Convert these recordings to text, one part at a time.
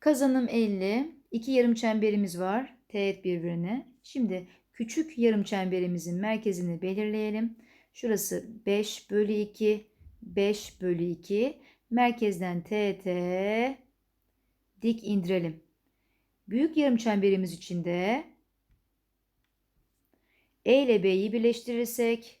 Kazanım 50. İki yarım çemberimiz var. Teğet birbirine. Şimdi küçük yarım çemberimizin merkezini belirleyelim. Şurası 5 bölü 2. 5 bölü 2. Merkezden teğete dik indirelim. Büyük yarım çemberimiz içinde E ile B'yi birleştirirsek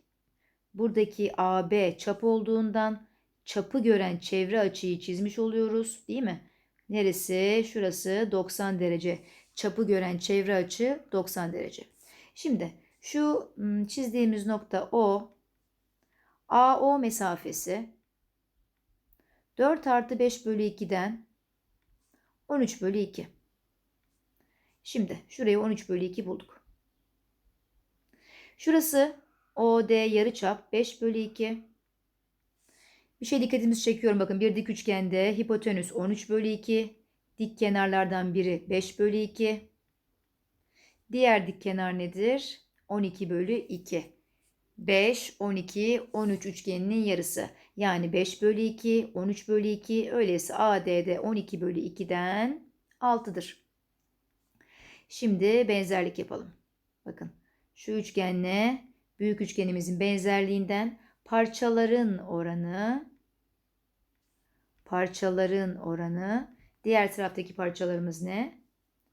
buradaki AB çap olduğundan çapı gören çevre açıyı çizmiş oluyoruz değil mi? Neresi? Şurası 90 derece. Çapı gören çevre açı 90 derece. Şimdi şu çizdiğimiz nokta O. AO mesafesi 4 artı 5 bölü 2'den 13 bölü 2. Şimdi şurayı 13 bölü 2 bulduk. Şurası OD yarıçap 5 bölü 2. Bir şey dikkatimizi çekiyorum. Bakın bir dik üçgende hipotenüs 13 bölü 2. Dik kenarlardan biri 5 bölü 2. Diğer dik kenar nedir? 12 bölü 2. 5, 12, 13 üçgeninin yarısı. Yani 5 bölü 2, 13 bölü 2. Öyleyse AD'de 12 bölü 2'den 6'dır. Şimdi benzerlik yapalım. Bakın şu üçgenle büyük üçgenimizin benzerliğinden parçaların oranı parçaların oranı diğer taraftaki parçalarımız ne?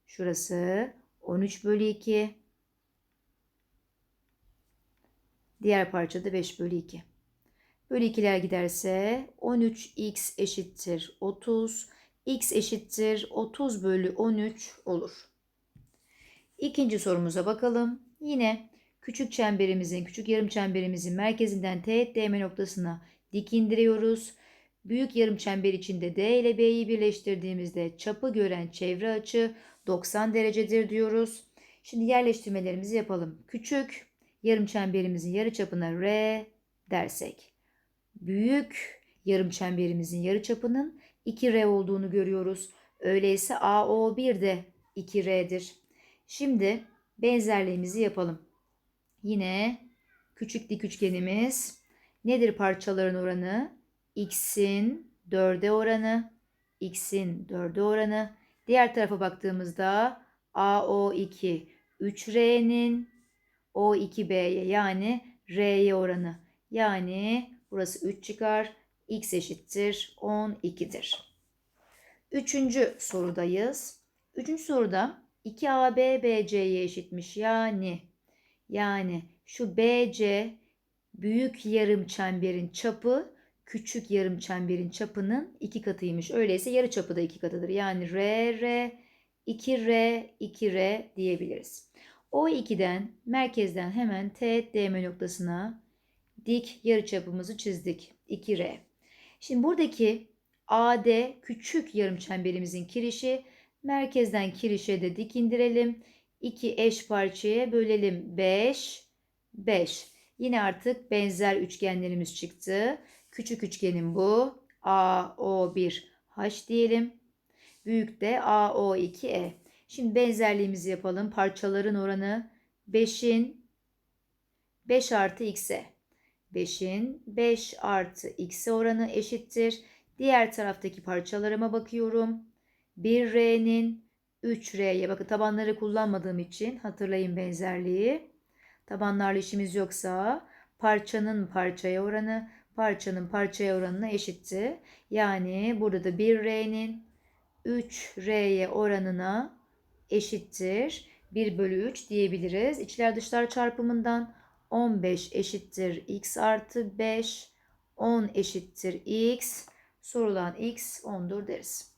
Şurası 13 bölü 2 diğer parça da 5 bölü 2. Bölü 2'ler giderse 13x eşittir 30 x eşittir 30 bölü 13 olur. İkinci sorumuza bakalım. Yine küçük çemberimizin, küçük yarım çemberimizin merkezinden teğet DM noktasına dik indiriyoruz. Büyük yarım çember içinde D ile B'yi birleştirdiğimizde çapı gören çevre açı 90 derecedir diyoruz. Şimdi yerleştirmelerimizi yapalım. Küçük yarım çemberimizin yarı çapına R dersek. Büyük yarım çemberimizin yarı çapının 2R olduğunu görüyoruz. Öyleyse AO1 de 2R'dir. Şimdi benzerliğimizi yapalım. Yine küçük dik üçgenimiz nedir parçaların oranı? X'in 4'e oranı, X'in 4'e oranı. Diğer tarafa baktığımızda AO2 3R'nin O2B'ye yani R'ye oranı. Yani burası 3 çıkar. X eşittir 12'dir. Üçüncü sorudayız. Üçüncü soruda 2AB BC'ye eşitmiş. Yani yani şu BC büyük yarım çemberin çapı küçük yarım çemberin çapının iki katıymış. Öyleyse yarı çapı da iki katıdır. Yani R, R, 2R, 2R diyebiliriz. O 2'den merkezden hemen teğet DM noktasına dik yarı çapımızı çizdik. 2R. Şimdi buradaki AD küçük yarım çemberimizin kirişi merkezden kirişe de dik indirelim. 2 eş parçaya bölelim. 5, 5. Yine artık benzer üçgenlerimiz çıktı. Küçük üçgenim bu. AO1 H diyelim. Büyük de AO2E. Şimdi benzerliğimizi yapalım. Parçaların oranı 5'in 5 artı x'e. 5'in 5 artı x'e oranı eşittir. Diğer taraftaki parçalarıma bakıyorum. 1R'nin 3R'ye bakın tabanları kullanmadığım için hatırlayın benzerliği. Tabanlarla işimiz yoksa parçanın parçaya oranı parçanın parçaya oranına eşitti. Yani burada da 1R'nin 3R'ye oranına eşittir. 1 bölü 3 diyebiliriz. İçler dışlar çarpımından 15 eşittir x artı 5. 10 eşittir x. Sorulan x 10'dur deriz.